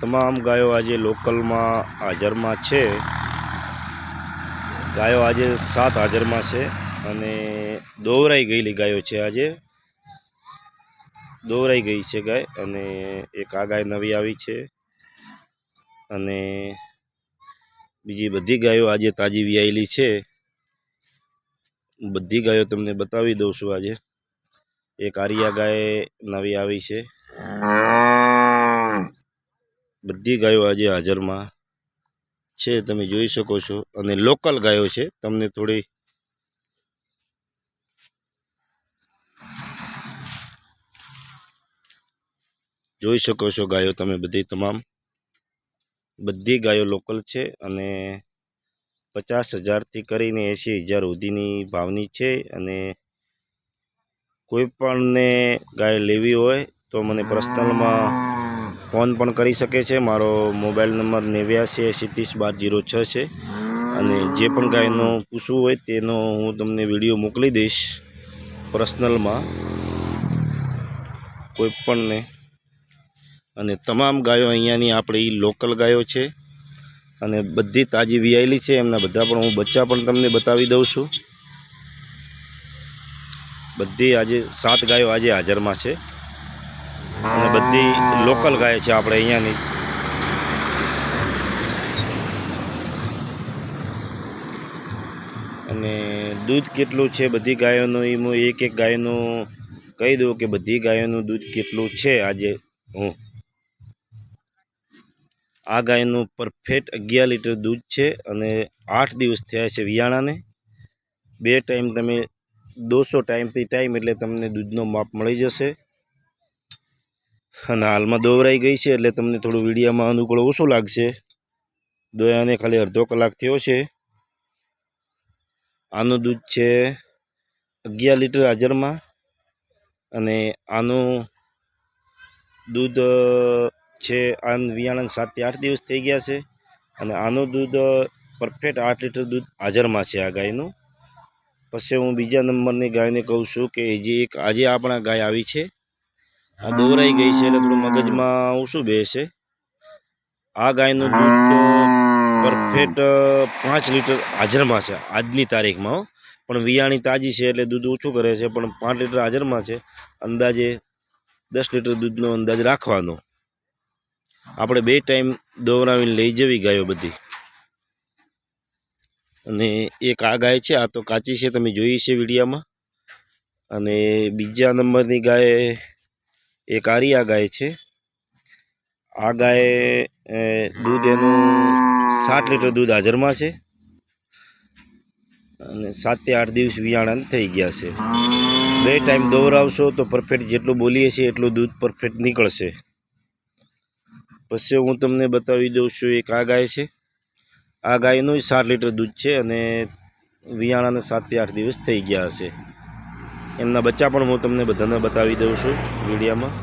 તમામ ગાયો આજે લોકલમાં હાજરમાં છે. ગાયો આજે સાત હાજરમાં છે અને દોવરાઈ ગયેલી ગાયો છે આજે. દોવરાઈ ગઈ છે ગાય અને એક આ ગાય નવી આવી છે. અને બીજી બધી ગાયો આજે તાજી વ્યાયેલી છે. બધી ગાયો તમને બતાવી દઉં છું આજે. એક આરિયા ગાય નવી આવી છે. બધી ગાયો આજે હાજરમાં છે, તમે જોઈ શકો છો. અને લોકલ ગાયો છે. તમને થોડી જોઈ શકો છો ગાયો તમે બધી તમામ. બધી ગાયો લોકલ છે અને પચાસ હજારથી કરીને એંસી હજાર સુધીની ભાવની છે અને કોઈ પણને ગાય લેવી હોય તો મને પર્સનલમાં ફોન પણ કરી શકે છે. મારો મોબાઈલ નંબર નેવ્યાસી એંસી ત્રીસ બાર જીરો છ છે. અને જે પણ ગાયનો પૂછવું હોય તેનો હું તમને વીડિયો મોકલી દઈશ. પર્સનલમાં કોઈ પણને. અને તમામ ગાયો અહીંયાની આપણી લોકલ ગાયો છે. અને બધી તાજી વિયાયેલી છે. એમના બધા પણ હું બચ્ચા પણ તમને બતાવી દઉં છું. બધી આજે સાત ગાયો આજે હાજરમાં છે. અને બધી લોકલ ગાય છે આપણે અહીંયાની. અને દૂધ કેટલું છે બધી ગાયોનું? એ હું એક એક ગાયનું કહી દઉં કે બધી ગાયોનું દૂધ કેટલું છે આજે હું. આ ગાયનું પરફેક્ટ અગિયાર લીટર દૂધ છે અને આઠ દિવસ થયા છે વિયાણાને. બે ટાઈમ તમે દોસો ટાઈમથી ટાઈમ એટલે તમને દૂધનો માપ મળી જશે. અને હાલમાં દોવરાઈ ગઈ છે એટલે તમને થોડું વિડીયામાં અનુકૂળ ઓછું લાગશે. દોયાને ખાલી અડધો કલાક થયો છે. આનું દૂધ છે અગિયાર લીટર હાજરમાં. અને આનું દૂધ છે આન વિયાણા સાતથી આઠ દિવસ થઈ ગયા છે. અને આનું દૂધ પરફેક્ટ આઠ લીટર દૂધ હાજરમાં છે આ ગાયનું. પછી હું બીજા નંબરની ગાયને કહું છું કે જે એક આજે આપણા ગાય આવી છે. આ દોરાઈ ગઈ છે એટલે થોડું મગજમાં ઓછું બેસે? આ ગાયનું દૂધ પરફેક્ટ પાંચ લીટર હાજરમાં છે આજની તારીખમાં પણ વિયાણી તાજી છે એટલે દૂધ ઓછું કરે છે, પણ પાંચ લીટર હાજરમાં છે. અંદાજે દસ લીટર દૂધનો અંદાજ રાખવાનો. આપણે બે ટાઈમ દોવરાવીને લઈ જવી ગાયો બધી. અને એક આ ગાય છે, આ તો કાચી છે, તમે જોઈ છે વિડીયામાં. અને બીજા નંબરની ગાય એક આરિયા ગાય છે. આ ગાય દૂધ એનું સાત લીટર દૂધ હાજરમાં છે. અને સાતથી આઠ દિવસ વિયાણા થઈ ગયા છે. બે ટાઈમ દોવરાવશો તો પરફેક્ટ જેટલું બોલીએ છીએ એટલું દૂધ પરફેક્ટ નીકળશે. પછી હું તમને બતાવી દઉં છું એક આ ગાય છે. આ ગાયનું સાત લીટર દૂધ છે અને વિયાણાને સાતથી આઠ દિવસ થઈ ગયા હશે એમના બચ્ચા પણ હું તમને બધાને બતાવી દઉં છું વિડીયામાં.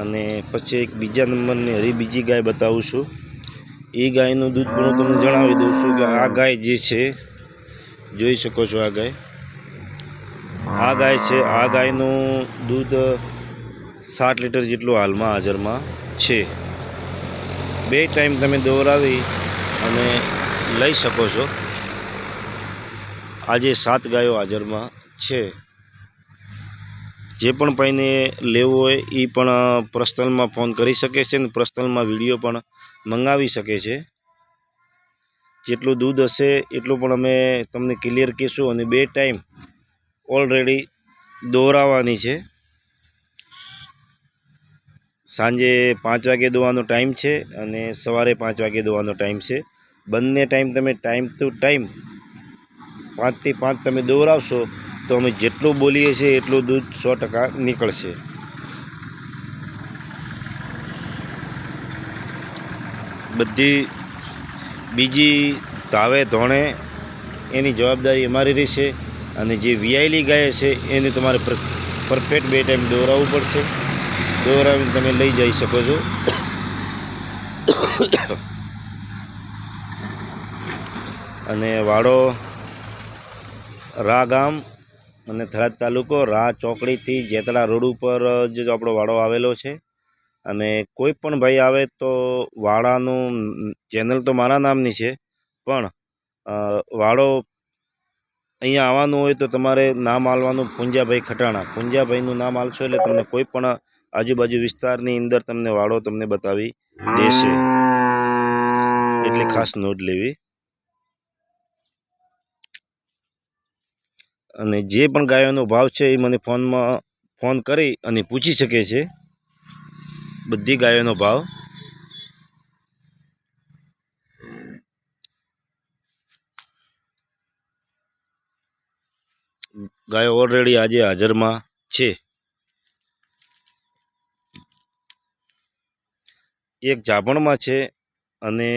અને પછી એક બીજા નંબરની હરી બીજી ગાય બતાવું છું. એ ગાયનું દૂધ પણ હું તમને જણાવી દઉં છું કે આ ગાય જે છે, જોઈ શકો છો આ ગાય. આ ગાય છે, આ ગાયનું દૂધ સાત લીટર જેટલું હાલમાં હાજરમાં છે. બે ટાઈમ તમે દોરાવી અને લઈ શકો છો. આજે સાત ગાયો હાજરમાં છે. જે પણ ભાઈને લેવું હોય એ પણ પર્સનલમાં ફોન કરી શકે છે ને પર્સનલમાં વીડિયો પણ મંગાવી શકે છે. જેટલું દૂધ હશે એટલું પણ અમે તમને ક્લિયર કહીશું અને બે ટાઈમ ઓલરેડી દોરાવાની છે. સાંજે પાંચ વાગે દોવાનો ટાઈમ છે અને સવારે પાંચ વાગે દોવાનો ટાઈમ છે. બંને ટાઈમ તમે ટાઈમ ટુ ટાઈમ પાંચથી પાંચ તમે દોરાવશો, તો અમે જેટલું બોલીએ છીએ એટલું દૂધ સો ટકા નીકળશે. બધી બીજી તાવે ધોણે એની જવાબદારી અમારી રહેશે અને જે વિયાયેલી ગાય છે એને તમારે પરફેક્ટ બે ટાઈમ દોરાવવું પડશે. દોરાવીને તમે લઈ જઈ શકો છો. અને વાડો રા ગામ અને થરાદ તાલુકો રા ચોકડીથી જેતળા રોડ ઉપર જ આપણો વાડો આવેલો છે. અને કોઈ પણ ભાઈ આવે તો વાડાનું ચેનલ તો મારા નામની છે, પણ વાડો અહીંયા આવવાનું હોય તો તમારે નામ આલવાનું પુંજાભાઈ ખટાણા. પુંજાભાઈનું નામ આલશો એટલે તમને કોઈ પણ આજુબાજુ વિસ્તારની અંદર તમને વાડો તમને બતાવી દેશે. એટલે ખાસ નોંધ લેવી. અને જે પણ ગાયોનો ભાવ છે એ મને ફોનમાં, ફોન કરી અને પૂછી શકે છે. બધી ગાયોનો ભાવ. ગાયો ઓલરેડી આજે હાજરમાં છે. એક જાભણમાં છે અને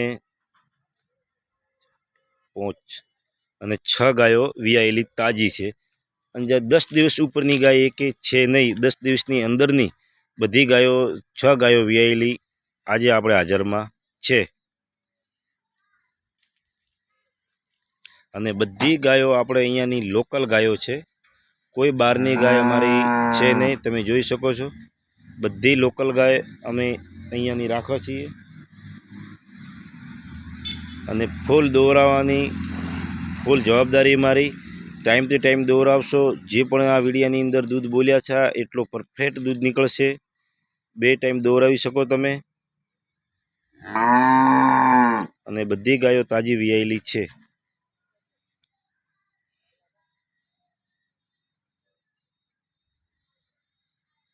પોચ અને છ ગાયો વિયાયેલી તાજી છે. અને જે દસ દિવસ ઉપરની ગાય એક છે નહીં, દસ દિવસની અંદરની બધી ગાયો, છ ગાયો વિયાયેલી આજે આપણે હાજરમાં છે. અને બધી ગાયો આપણે અહીંયાની લોકલ ગાયો છે. કોઈ બહારની ગાય અમારી છે નહીં, તમે જોઈ શકો છો. બધી લોકલ ગાય અમે અહીંયાની રાખવા છીએ. અને ફૂલ દોરાવવાની ફૂલ જવાબદારી મારી. ટાઈમ ટુ ટાઈમ દોરાવશો. જે પણ આ વિડીયાની અંદર દૂધ બોલ્યા છે એટલો પરફેક્ટ દૂધ નીકળશે. બે ટાઈમ દોરાવી શકો તમે. અને બધી ગાયો તાજી વિયાયેલી છે.